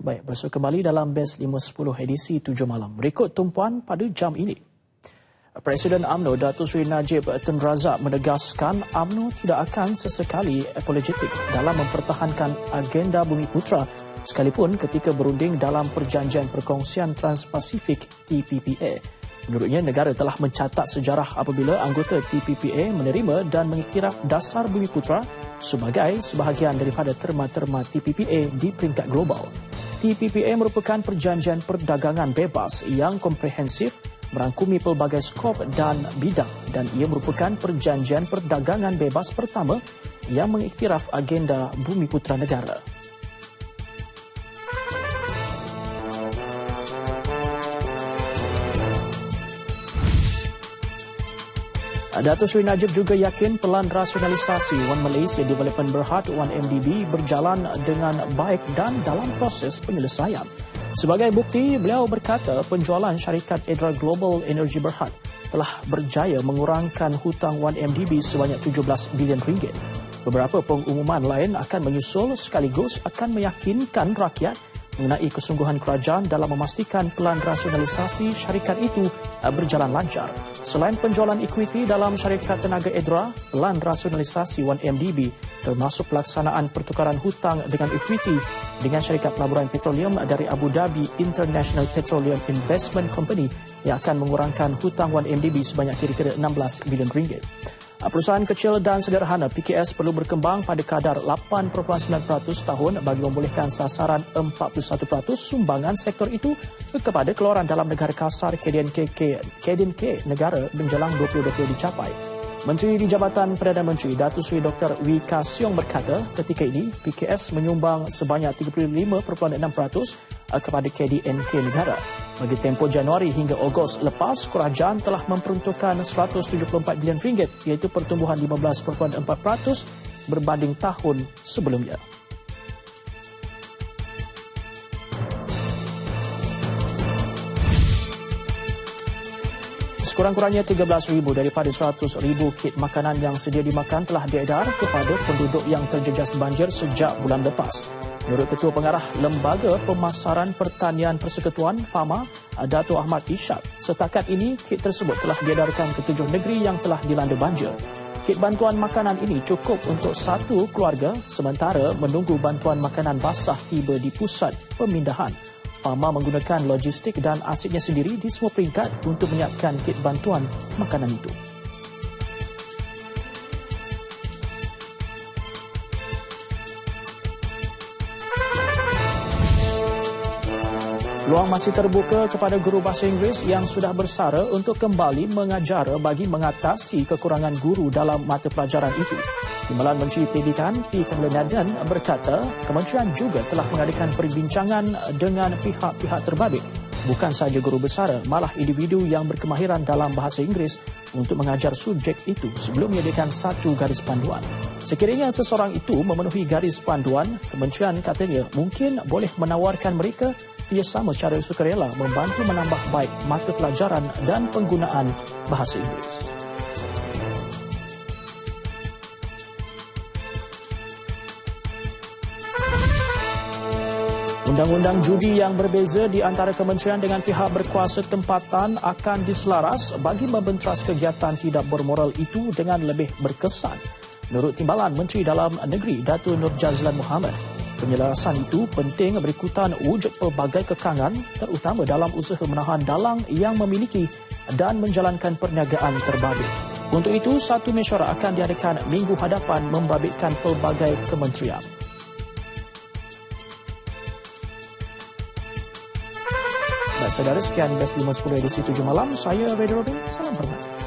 Baik, bersua kembali dalam BES 510 edisi 7 malam. Berikut tumpuan pada jam ini. Presiden AMNO Datuk Seri Najib Tun Razak menegaskan AMNO tidak akan sesekali apologetik dalam mempertahankan agenda Bumi Putra sekalipun ketika berunding dalam Perjanjian Perkongsian Trans-Pasifik TPPA. Menurutnya, negara telah mencatat sejarah apabila anggota TPPA menerima dan mengiktiraf dasar Bumi Putra sebagai sebahagian daripada terma-terma TPPA di peringkat global. TPPA merupakan perjanjian perdagangan bebas yang komprehensif merangkumi pelbagai skop dan bidang dan ia merupakan perjanjian perdagangan bebas pertama yang mengiktiraf agenda Bumi Putra Negara. Datuk Seri Najib juga yakin pelan rasionalisasi One Malaysia Development Berhad One MDB berjalan dengan baik dan dalam proses penyelesaian. Sebagai bukti, beliau berkata penjualan syarikat Edra Global Energy Berhad telah berjaya mengurangkan hutang 1MDB sebanyak 17 bilion ringgit. Beberapa pengumuman lain akan menyusul sekaligus akan meyakinkan rakyat mengenai kesungguhan kerajaan dalam memastikan pelan rasionalisasi syarikat itu berjalan lancar. Selain penjualan equity dalam syarikat tenaga Edra, pelan rasionalisasi 1MDB termasuk pelaksanaan pertukaran hutang dengan equity dengan syarikat pelaburan petroleum dari Abu Dhabi International Petroleum Investment Company yang akan mengurangkan hutang 1MDB sebanyak kira-kira 16 bilion ringgit. Perusahaan kecil dan sederhana PKS perlu berkembang pada kadar 8.9% tahun bagi membolehkan sasaran 41% sumbangan sektor itu kepada keluaran dalam negara kasar KDNK, KDNK negara menjelang 2020 dicapai. Menteri di Jabatan Perdana Menteri Datuk Seri Dr. Wee Ka Siong berkata ketika ini PKS menyumbang sebanyak 35.6% kepada KDNK negara. Bagi tempoh Januari hingga Ogos lepas, kerajaan telah memperuntukkan 174 bilion ringgit iaitu pertumbuhan 15.4% berbanding tahun sebelumnya. Sekurang-kurangnya 13,000 daripada 100,000 kit makanan yang sedia dimakan telah diedar kepada penduduk yang terjejas banjir sejak bulan lepas. Menurut Ketua Pengarah Lembaga Pemasaran Pertanian Persekutuan FAMA, Dato' Ahmad Ishak, setakat ini kit tersebut telah diedarkan ke tujuh negeri yang telah dilanda banjir. Kit bantuan makanan ini cukup untuk satu keluarga sementara menunggu bantuan makanan basah tiba di pusat pemindahan. Pama menggunakan logistik dan asetnya sendiri di semua peringkat untuk menyiapkan kit bantuan makanan itu. Peluang masih terbuka kepada guru bahasa Inggeris yang sudah bersara untuk kembali mengajar bagi mengatasi kekurangan guru dalam mata pelajaran itu. Timbalan Menteri Pendidikan P. Kamaluddin berkata, kementerian juga telah mengadakan perbincangan dengan pihak-pihak terbabit bukan sahaja guru besar, malah individu yang berkemahiran dalam bahasa Inggeris untuk mengajar subjek itu sebelum menyediakan satu garis panduan. Sekiranya seseorang itu memenuhi garis panduan, kementerian katanya mungkin boleh menawarkan mereka kerjasama secara sukarela membantu menambah baik mata pelajaran dan penggunaan bahasa Inggeris. Undang-undang judi yang berbeza di antara kementerian dengan pihak berkuasa tempatan akan diselaras bagi membentras kegiatan tidak bermoral itu dengan lebih berkesan. Menurut Timbalan Menteri Dalam Negeri Datuk Nur Jazlan Muhammad, penyelarasan itu penting berikutan wujud pelbagai kekangan terutama dalam usaha menahan dalang yang memiliki dan menjalankan perniagaan terbabit. Untuk itu, satu mesyuarat akan diadakan minggu hadapan membabitkan pelbagai kementerian. Baik, saudara, sekian Best 510 edisi 7 malam. Saya, Radio Robin. Salam hormat.